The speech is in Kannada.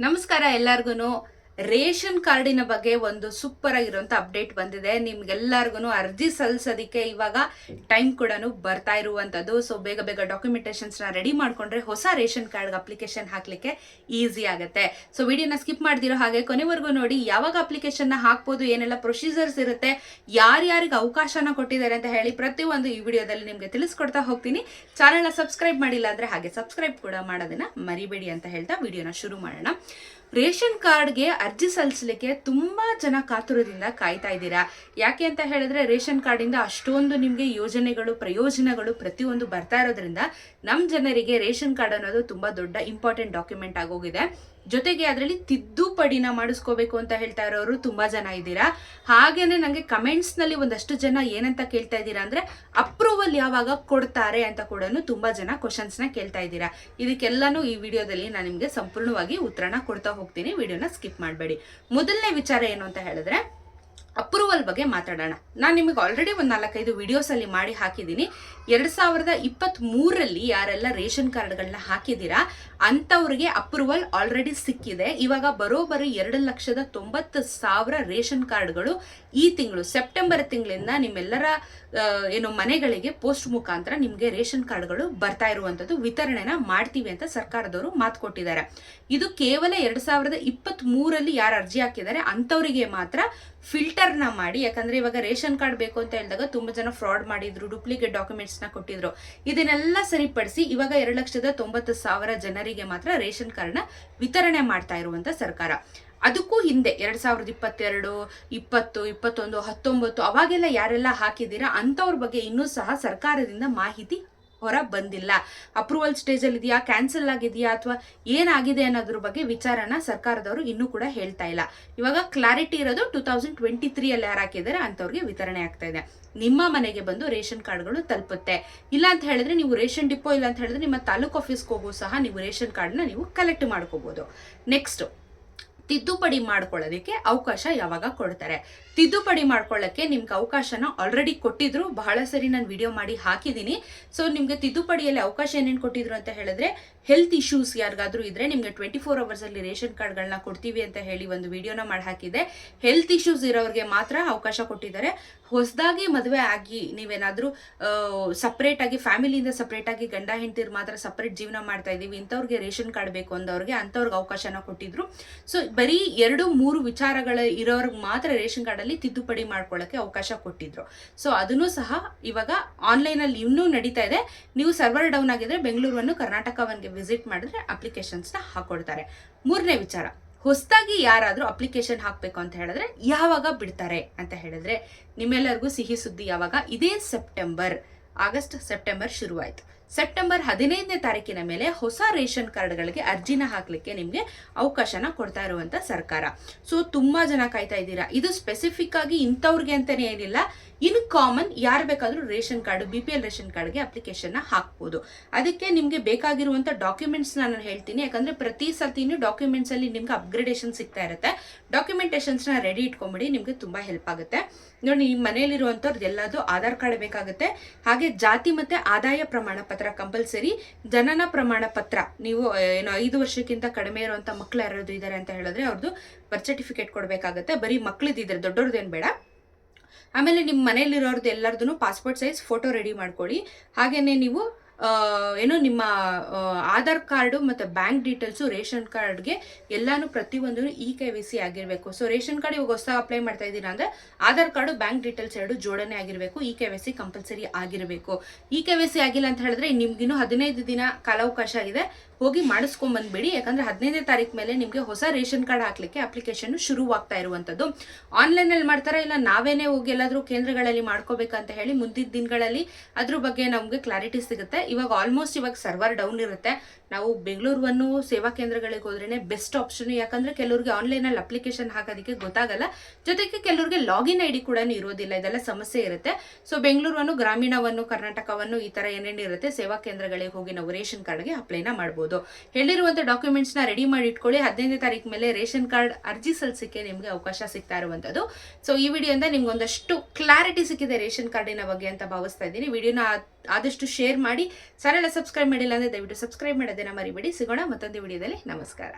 ನಮಸ್ಕಾರ ಎಲ್ಲಾರ್ಗು ರೇಷನ್ ಕಾರ್ಡಿನ ಬಗ್ಗೆ ಒಂದು ಸೂಪರ್ ಆಗಿರುವಂತ ಅಪ್ಡೇಟ್ ಬಂದಿದೆ. ನಿಮ್ಗೆಲ್ಲರಿಗೂ ಅರ್ಜಿ ಸಲ್ಲಿಸೋದಕ್ಕೆ ಇವಾಗ ಟೈಮ್ ಕೂಡ ಬರ್ತಾ ಇರುವಂತದ್ದು. ಸೊ ಬೇಗ ಬೇಗ ಡಾಕ್ಯುಮೆಂಟೇಶನ್ಸ್ನ ರೆಡಿ ಮಾಡ್ಕೊಂಡ್ರೆ ಹೊಸ ರೇಷನ್ ಕಾರ್ಡ್ ಅಪ್ಲಿಕೇಶನ್ ಹಾಕ್ಲಿಕ್ಕೆ ಈಸಿ ಆಗುತ್ತೆ. ಸೊ ವಿಡಿಯೋನ ಸ್ಕಿಪ್ ಮಾಡ್ದಿರೋ ಹಾಗೆ ಕೊನೆವರೆಗೂ ನೋಡಿ, ಯಾವಾಗ ಅಪ್ಲಿಕೇಶನ್ನ ಹಾಕ್ಬೋದು, ಏನೆಲ್ಲ ಪ್ರೊಸೀಜರ್ಸ್ ಇರುತ್ತೆ, ಯಾರ್ಯಾರಿಗೆ ಅವಕಾಶನ ಕೊಟ್ಟಿದ್ದಾರೆ ಅಂತ ಹೇಳಿ ಪ್ರತಿಯೊಂದು ಈ ವಿಡಿಯೋದಲ್ಲಿ ನಿಮ್ಗೆ ತಿಳಿಸ್ಕೊಡ್ತಾ ಹೋಗ್ತೀನಿ. ಚಾನೆಲ್ನ ಸಬ್ಸ್ಕ್ರೈಬ್ ಮಾಡಿಲ್ಲ ಅಂದ್ರೆ ಹಾಗೆ ಸಬ್ಸ್ಕ್ರೈಬ್ ಕೂಡ ಮಾಡೋದನ್ನ ಮರಿಬೇಡಿ ಅಂತ ಹೇಳ್ತಾ ವಿಡಿಯೋನ ಶುರು ಮಾಡೋಣ. ರೇಷನ್ ಕಾರ್ಡ್ಗೆ ಅರ್ಜಿ ಸಲ್ಲಿಸಲಿಕ್ಕೆ ತುಂಬಾ ಜನ ಕಾತುರದಿಂದ ಕಾಯ್ತಾ ಇದ್ದೀರಾ? ಯಾಕೆ ಅಂತ ಹೇಳಿದ್ರೆ ರೇಷನ್ ಕಾರ್ಡಿಂದ ಅಷ್ಟೊಂದು ನಿಮಗೆ ಯೋಜನೆಗಳು, ಪ್ರಯೋಜನಗಳು ಪ್ರತಿಯೊಂದು ಬರ್ತಾ ಇರೋದ್ರಿಂದ ನಮ್ಮ ಜನರಿಗೆ ರೇಷನ್ ಕಾರ್ಡ್ ಅನ್ನೋದು ತುಂಬಾ ದೊಡ್ಡ ಇಂಪಾರ್ಟೆಂಟ್ ಡಾಕ್ಯುಮೆಂಟ್ ಆಗೋಗಿದೆ. ಜೊತೆಗೆ ಅದರಲ್ಲಿ ತಿದ್ದುಪಡಿನ ಮಾಡಿಸ್ಕೋಬೇಕು ಅಂತ ಹೇಳ್ತಾ ಇರೋರು ತುಂಬಾ ಜನ ಇದ್ದೀರಾ? ಹಾಗೇನೆ ನನಗೆ ಕಮೆಂಟ್ಸ್ನಲ್ಲಿ ಒಂದಷ್ಟು ಜನ ಏನಂತ ಕೇಳ್ತಾ ಇದ್ದೀರಾ ಅಂದ್ರೆ ಅಪ್ರೂವಲ್ ಯಾವಾಗ ಕೊಡ್ತಾರೆ ಅಂತ ಕೂಡ ತುಂಬಾ ಜನ ಕ್ವಶನ್ಸ್ನ ಕೇಳ್ತಾ ಇದ್ದೀರಾ? ಇದಕ್ಕೆಲ್ಲಾನು ಈ ವಿಡಿಯೋದಲ್ಲಿ ನಾನು ನಿಮಗೆ ಸಂಪೂರ್ಣವಾಗಿ ಉತ್ತರನ ಕೊಡ್ತಾ ಹೋಗ್ತೀನಿ. ವಿಡಿಯೋನ ಸ್ಕಿಪ್ ಮಾಡಬೇಡಿ. ಮೊದಲನೇ ವಿಚಾರ ಏನು ಅಂತ ಹೇಳಿದ್ರೆ ಅಪ್ರೂವಲ್ ಬಗ್ಗೆ ಮಾತಾಡೋಣ. ನಾನು ನಿಮಗೆ ಆಲ್ರೆಡಿ ಒಂದು ನಾಲ್ಕೈದು ವಿಡಿಯೋಸ್ ಅಲ್ಲಿ ಮಾಡಿ ಹಾಕಿದ್ದೀನಿ. ಎರಡು ಸಾವಿರದ ಇಪ್ಪತ್ತ್ ಮೂರರಲ್ಲಿ ಯಾರೆಲ್ಲ ರೇಷನ್ ಕಾರ್ಡ್ಗಳನ್ನ ಹಾಕಿದ್ದೀರಾ, ಅಂಥವ್ರಿಗೆ ಅಪ್ರೂವಲ್ ಆಲ್ರೆಡಿ ಸಿಕ್ಕಿದೆ. ಇವಾಗ ಬರೋಬ್ಬರಿ ಎರಡು ಲಕ್ಷದ ತೊಂಬತ್ತು ಸಾವಿರ ರೇಷನ್ ಕಾರ್ಡ್ಗಳು ಈ ತಿಂಗಳು, ಸೆಪ್ಟೆಂಬರ್ ತಿಂಗಳಿಂದ ನಿಮ್ಮೆಲ್ಲರ ಏನು ಮನೆಗಳಿಗೆ ಪೋಸ್ಟ್ ಮುಖಾಂತರ ನಿಮಗೆ ರೇಷನ್ ಕಾರ್ಡ್ಗಳು ಬರ್ತಾ ಇರುವಂತದ್ದು ವಿತರಣೆನ ಮಾಡ್ತೀವಿ ಅಂತ ಸರ್ಕಾರದವರು ಮಾತು ಕೊಟ್ಟಿದ್ದಾರೆ. ಇದು ಕೇವಲ ಎರಡು ಸಾವಿರದ ಇಪ್ಪತ್ತ್ ಮೂರಲ್ಲಿ ಯಾರು ಅರ್ಜಿ ಹಾಕಿದ್ದಾರೆ, ಅಂಥವರಿಗೆ ಮಾತ್ರ ಫಿಲ್ಟರ್ನ ಮಾಡಿ, ಯಾಕಂದ್ರೆ ಇವಾಗ ರೇಷನ್ ಕಾರ್ಡ್ ಬೇಕು ಅಂತ ಹೇಳಿದಾಗ ತುಂಬಾ ಜನ ಫ್ರಾಡ್ ಮಾಡಿದ್ರು, ಡೂಪ್ಲಿಕೇಟ್ ಡಾಕ್ಯುಮೆಂಟ್ಸ್ನ ಕೊಟ್ಟಿದ್ರು. ಇದನ್ನೆಲ್ಲ ಸರಿಪಡಿಸಿ ಇವಾಗ ಎರಡು ಲಕ್ಷದ ತೊಂಬತ್ತು ಸಾವಿರ ಜನರಿಗೆ ಮಾತ್ರ ರೇಷನ್ ಕಾರ್ಡ್ನ ವಿತರಣೆ ಮಾಡ್ತಾ ಇರುವಂತ ಸರ್ಕಾರ. ಅದಕ್ಕೂ ಹಿಂದೆ ಎರಡ್ ಸಾವಿರದ ಇಪ್ಪತ್ತೆರಡು, ಇಪ್ಪತ್ತು, ಇಪ್ಪತ್ತೊಂದು, ಹತ್ತೊಂಬತ್ತು, ಅವಾಗೆಲ್ಲ ಯಾರೆಲ್ಲ ಹಾಕಿದ್ದೀರಾ ಅಂಥವ್ರ ಬಗ್ಗೆ ಇನ್ನೂ ಸಹ ಸರ್ಕಾರದಿಂದ ಮಾಹಿತಿ ಹೊರ ಬಂದಿಲ್ಲ. ಅಪ್ರೂವಲ್ ಸ್ಟೇಜ್ ಅಲ್ಲಿ ಇದೆಯಾ? ಕ್ಯಾನ್ಸಲ್ ಆಗಿದೆಯಾ? ಅಥವಾ ಏನಾಗಿದೆ ಅನ್ನೋದ್ರ ಬಗ್ಗೆ ವಿಚಾರನ ಸರ್ಕಾರದವರು ಇನ್ನೂ ಕೂಡ ಹೇಳ್ತಾ ಇಲ್ಲ. ಇವಾಗ ಕ್ಲಾರಿಟಿ ಇರೋದು ಟೂ ತೌಸಂಡ್ ಟ್ವೆಂಟಿ ತ್ರೀ ಅಲ್ಲಿ ಯಾರು ಹಾಕಿದ್ದಾರೆ ಅಂಥವ್ರಿಗೆ ವಿತರಣೆ ಆಗ್ತಾ ಇದೆ. ನಿಮ್ಮ ಮನೆಗೆ ಬಂದು ರೇಷನ್ ಕಾರ್ಡ್ಗಳು ತಲುಪುತ್ತೆ. ಇಲ್ಲ ಅಂತ ಹೇಳಿದ್ರೆ ನೀವು ರೇಷನ್ ಡಿಪೋ ಇಲ್ಲ ಅಂತ ಹೇಳಿದ್ರೆ ನಿಮ್ಮ ತಾಲೂಕು ಆಫೀಸ್ಗೆ ಹೋಗೋ ಸಹ ನೀವು ರೇಷನ್ ಕಾರ್ಡ್ನ ನೀವು ಕಲೆಕ್ಟ್ ಮಾಡ್ಕೋಬಹುದು ನೆಕ್ಸ್ಟ್ ತಿದ್ದುಪಡಿ ಮಾಡ್ಕೊಳ್ಳೋದಕ್ಕೆ ಅವಕಾಶ ಯಾವಾಗ ಕೊಡ್ತಾರೆ? ತಿದ್ದುಪಡಿ ಮಾಡ್ಕೊಳ್ಳೋಕ್ಕೆ ನಿಮ್ಗೆ ಅವಕಾಶನ ಆಲ್ರೆಡಿ ಕೊಟ್ಟಿದ್ರು. ಬಹಳ ಸರಿ ನಾನು ವಿಡಿಯೋ ಮಾಡಿ ಹಾಕಿದ್ದೀನಿ. ಸೊ ನಿಮಗೆ ತಿದ್ದುಪಡಿಯಲ್ಲಿ ಅವಕಾಶ ಏನೇನು ಕೊಟ್ಟಿದ್ರು ಅಂತ ಹೇಳಿದ್ರೆ ಹೆಲ್ತ್ ಇಶ್ಯೂಸ್ ಯಾರಿಗಾದ್ರೂ ಇದ್ರೆ ನಿಮಗೆ ಟ್ವೆಂಟಿ ಫೋರ್ ಅವರ್ಸ್ ಅಲ್ಲಿ ರೇಷನ್ ಕಾರ್ಡ್ಗಳನ್ನ ಕೊಡ್ತೀವಿ ಅಂತ ಹೇಳಿ ಒಂದು ವಿಡಿಯೋನ ಮಾಡಿ ಹಾಕಿದೆ ಹೆಲ್ತ್ ಇಶ್ಯೂಸ್ ಇರೋರಿಗೆ ಮಾತ್ರ ಅವಕಾಶ ಕೊಟ್ಟಿದ್ದಾರೆ. ಹೊಸದಾಗಿ ಮದುವೆ ಆಗಿ ನೀವೇನಾದರೂ ಸಪ್ರೇಟ್ ಆಗಿ ಫ್ಯಾಮಿಲಿಯಿಂದ ಸಪ್ರೇಟ್ ಆಗಿ ಗಂಡ ಹೆಂಡ್ತಿರು ಮಾತ್ರ ಸಪ್ರೇಟ್ ಜೀವನ ಮಾಡ್ತಾ ಇದ್ದೀವಿ. ಇಂಥವ್ರಿಗೆ ರೇಷನ್ ಕಾರ್ಡ್ ಬೇಕು ಅಂದವ್ರಿಗೆ ಅಂಥವ್ರಿಗೆ ಅವಕಾಶನ ಕೊಟ್ಟಿದ್ರು. ಸೊ ಬರೀ ಎರಡು ಮೂರು ವಿಚಾರಗಳ ಇರೋರ್ಗೆ ಮಾತ್ರ ರೇಷನ್ ಕಾರ್ಡ್ ತಿದ್ದುಪಡಿ ಮಾಡ್ಕೊಳ್ಳೋಕೆ ಅವಕಾಶ ಕೊಟ್ಟಿದ್ರು. ಸೊ ಅದನ್ನು ಸಹ ಇವಾಗ ಆನ್ಲೈನ್ ಅಲ್ಲಿ ಇನ್ನೂ ನಡೀತಾ ಇದೆ. ನೀವು ಸರ್ವರ್ ಡೌನ್ ಆಗಿದ್ರೆ ಬೆಂಗಳೂರನ್ನು ಕರ್ನಾಟಕವನ್ಗೆ ವಿಸಿಟ್ ಮಾಡಿದ್ರೆ ಅಪ್ಲಿಕೇಶನ್ಸ್ನ ಹಾಕೊಡ್ತಾರೆ. ಮೂರನೇ ವಿಚಾರ, ಹೊಸದಾಗಿ ಯಾರಾದರೂ ಅಪ್ಲಿಕೇಶನ್ ಹಾಕ್ಬೇಕು ಅಂತ ಹೇಳಿದ್ರೆ ಯಾವಾಗ ಬಿಡ್ತಾರೆ ಅಂತ ಹೇಳಿದ್ರೆ ನಿಮ್ಮೆಲ್ಲರಿಗೂ ಸಿಹಿ ಸುದ್ದಿ ಯಾವಾಗ? ಇದೇ ಸೆಪ್ಟೆಂಬರ್ ಆಗಸ್ಟ್ ಸೆಪ್ಟೆಂಬರ್ ಶುರುವಾಯಿತು. ಸೆಪ್ಟೆಂಬರ್ ಹದಿನೈದನೇ ತಾರೀಕಿನ ಮೇಲೆ ಹೊಸ ರೇಷನ್ ಕಾರ್ಡ್ಗಳಿಗೆ ಅರ್ಜಿನ ಹಾಕಲಿಕ್ಕೆ ನಿಮಗೆ ಅವಕಾಶನ ಕೊಡ್ತಾ ಇರುವಂಥ ಸರ್ಕಾರ. ಸೊ ತುಂಬ ಜನ ಕಾಯ್ತಾ ಇದ್ದೀರಾ? ಇದು ಸ್ಪೆಸಿಫಿಕ್ ಆಗಿ ಇಂಥವ್ರಿಗೆ ಅಂತಲೇ ಏನಿಲ್ಲ. ಇನ್ ಕಾಮನ್ ಯಾರು ಬೇಕಾದರೂ ration card B P L ration ಕಾರ್ಡ್ಗೆ ಅಪ್ಲಿಕೇಶನ್ ಹಾಕ್ಬೋದು. ಅದಕ್ಕೆ ನಿಮಗೆ ಬೇಕಾಗಿರುವಂಥ ಡಾಕ್ಯುಮೆಂಟ್ಸ್ ನಾನು ಹೇಳ್ತೀನಿ. ಯಾಕಂದರೆ ಪ್ರತಿ ಸರ್ತಿನೂ ಡಾಕ್ಯುಮೆಂಟ್ಸಲ್ಲಿ ನಿಮ್ಗೆ ಅಪ್ಗ್ರೇಡೇಷನ್ ಸಿಗ್ತಾ ಇರುತ್ತೆ. ಡಾಕ್ಯುಮೆಂಟೇಷನ್ಸ್ನ ರೆಡಿ ಇಟ್ಕೊಂಬಿಡಿ, ನಿಮಗೆ ತುಂಬ ಹೆಲ್ಪ್ ಆಗುತ್ತೆ. ನೋಡಿ ನಿಮ್ಮ ಮನೆಯಲ್ಲಿರುವಂಥವ್ರದ್ದು ಎಲ್ಲದೂ ಆಧಾರ್ ಕಾರ್ಡ್ ಬೇಕಾಗುತ್ತೆ. ಹಾಗೆ ಜಾತಿ ಮತ್ತೆ ಆದಾಯ ಪ್ರಮಾಣ ಪತ್ರ ಕಂಪಲ್ಸರಿ ಜನನ ಪ್ರಮಾಣ ಪತ್ರ. ನೀವು ಏನು ಐದು ವರ್ಷಕ್ಕಿಂತ ಕಡಿಮೆ ಇರುವಂತ ಮಕ್ಳು ಯಾರಾದ್ರು ಇದ್ದಾರೆ ಅಂತ ಹೇಳಿದ್ರೆ ಅವ್ರದ್ದು ಬರ್ತ್ ಸರ್ಟಿಫಿಕೇಟ್ ಕೊಡಬೇಕಾಗುತ್ತೆ. ಬರೀ ಮಕ್ಳದಿದ್ರೆ ದೊಡ್ಡವ್ರದ್ದೇನು ಬೇಡ. ಆಮೇಲೆ ನಿಮ್ಮ ಮನೇಲಿರೋರ್ದು ಎಲ್ಲರದ್ದು ಪಾಸ್ಪೋರ್ಟ್ ಸೈಜ್ ಫೋಟೋ ರೆಡಿ ಮಾಡ್ಕೊಳ್ಳಿ. ಹಾಗೇನೆ ನೀವು ಏನು ನಿಮ್ಮ ಆಧಾರ್ ಕಾರ್ಡು ಮತ್ತು ಬ್ಯಾಂಕ್ ಡೀಟೇಲ್ಸು ರೇಷನ್ ಕಾರ್ಡ್ಗೆ ಎಲ್ಲಾನು ಪ್ರತಿಯೊಂದು ಇ ಕೆ ವಿ ಸಿ ಆಗಿರಬೇಕು. ಸೊ ರೇಷನ್ ಕಾರ್ಡ್ ಇವಾಗ ಹೊಸ ಅಪ್ಲೈ ಮಾಡ್ತಾ ಇದ್ದೀರಾ ಅಂದ್ರೆ ಆಧಾರ್ ಕಾರ್ಡು, ಬ್ಯಾಂಕ್ ಡೀಟೇಲ್ಸ್ ಎರಡು ಜೋಡಣೆ ಆಗಿರಬೇಕು E K Y C compulsory ಆಗಿರಬೇಕು. ಇ ಕೆ ವಿ ಸಿ ಆಗಿಲ್ಲ ಅಂತ ಹೇಳಿದ್ರೆ ನಿಮ್ಗಿನ್ನೂ ಹದಿನೈದು ದಿನ ಕಾಲಾವಕಾಶ ಇದೆ ಹೋಗಿ ಮಾಡಿಸ್ಕೊಂಡ್ ಬಂದ್ಬಿಡಿ. ಯಾಕಂದ್ರೆ ಹದಿನೈದನೇ ತಾರೀಕು ಮೇಲೆ ನಿಮಗೆ ಹೊಸ ರೇಷನ್ ಕಾರ್ಡ್ ಹಾಕ್ಲಿಕ್ಕೆ ಅಪ್ಲಿಕೇಶನ್ ಶುರುವಾಗ್ತಾ ಇರುವಂಥದ್ದು ಆನ್ಲೈನ್ ಅಲ್ಲಿ ಮಾಡ್ತಾರಾ ಇಲ್ಲ ನಾವೇನೇ ಹೋಗಿ ಎಲ್ಲಾದರೂ ಕೇಂದ್ರಗಳಲ್ಲಿ ಮಾಡ್ಕೋಬೇಕಂತ ಹೇಳಿ ಮುಂದಿನ ದಿನಗಳಲ್ಲಿ ಅದ್ರ ಬಗ್ಗೆ ನಮಗೆ ಕ್ಲಾರಿಟಿ ಸಿಗುತ್ತೆ. ಇವಾಗ ಆಲ್ಮೋಸ್ಟ್ ಇವಾಗ ಸರ್ವರ್ ಡೌನ್ ಇರುತ್ತೆ. ನಾವು ಬೆಂಗಳೂರನ್ನು ಸೇವಾ ಕೇಂದ್ರಗಳಿಗೆ ಹೋದ್ರೇನೆ ಬೆಸ್ಟ್ ಆಪ್ಷನ್ ಯಾಕಂದ್ರೆ ಕೆಲವರಿಗೆ ಆನ್ಲೈನ್ ಅಲ್ಲಿ ಅಪ್ಲಿಕೇಶನ್ ಹಾಕೋದಕ್ಕೆ ಗೊತ್ತಾಗಲ್ಲ. ಜೊತೆಗೆ ಕೆಲವರಿಗೆ ಲಾಗಿನ್ ಐ ಡಿ ಕೂಡ ಇರೋದಿಲ್ಲ. ಇದೆಲ್ಲ ಸಮಸ್ಯೆ ಇರುತ್ತೆ. ಸೊ ಬೆಂಗಳೂರನ್ನು ಗ್ರಾಮೀಣವನ್ನು, ಕರ್ನಾಟಕವನ್ನು ಈ ತರ ಏನೇನಿರುತ್ತೆ ಸೇವಾ ಕೇಂದ್ರಗಳಿಗೆ ಹೋಗಿ ನಾವು ರೇಷನ್ ಕಾರ್ಡ್ಗೆ ಅಪ್ಲೈನ ಮಾಡ್ಬೋದು. ಹೇಳಿರುವಂತ ಡಾಕ್ಯುಮೆಂಟ್ಸ್ನ ರೆಡಿ ಮಾಡಿ ಇಟ್ಕೊಳ್ಳಿ. ಹದಿನೈದನೇ ತಾರೀಕು ಮೇಲೆ ರೇಷನ್ ಕಾರ್ಡ್ ಅರ್ಜಿ ಸಲ್ಲಿಸಕ್ಕೆ ನಿಮಗೆ ಅವಕಾಶ ಸಿಗ್ತಾ ಇರುವಂತದ್ದು. ಸೊ ಈ ವಿಡಿಯೋಯಿಂದ ನಿಮ್ಗೆ ಒಂದಷ್ಟು ಕ್ಲಾರಿಟಿ ಸಿಕ್ಕಿದೆ ರೇಷನ್ ಕಾರ್ಡಿನ ಬಗ್ಗೆ ಅಂತ ಭಾವಿಸ್ತಾ ಇದ್ದೀನಿ. ವಿಡಿಯೋನ ಆದಷ್ಟು ಶೇರ್ ಮಾಡಿ. ಸರಳ ಸಬ್ಸ್ಕ್ರೈಬ್ ಮಾಡಿಲ್ಲ ಅಂದ್ರೆ ದಯವಿಟ್ಟು ಸಬ್ಸ್ಕ್ರೈಬ್ ಮಾಡೋದನ್ನು ಮರಿಬೇಡಿ. ಸಿಗೋಣ ಮತ್ತೊಂದು ವಿಡಿಯೋದಲ್ಲಿ. ನಮಸ್ಕಾರ.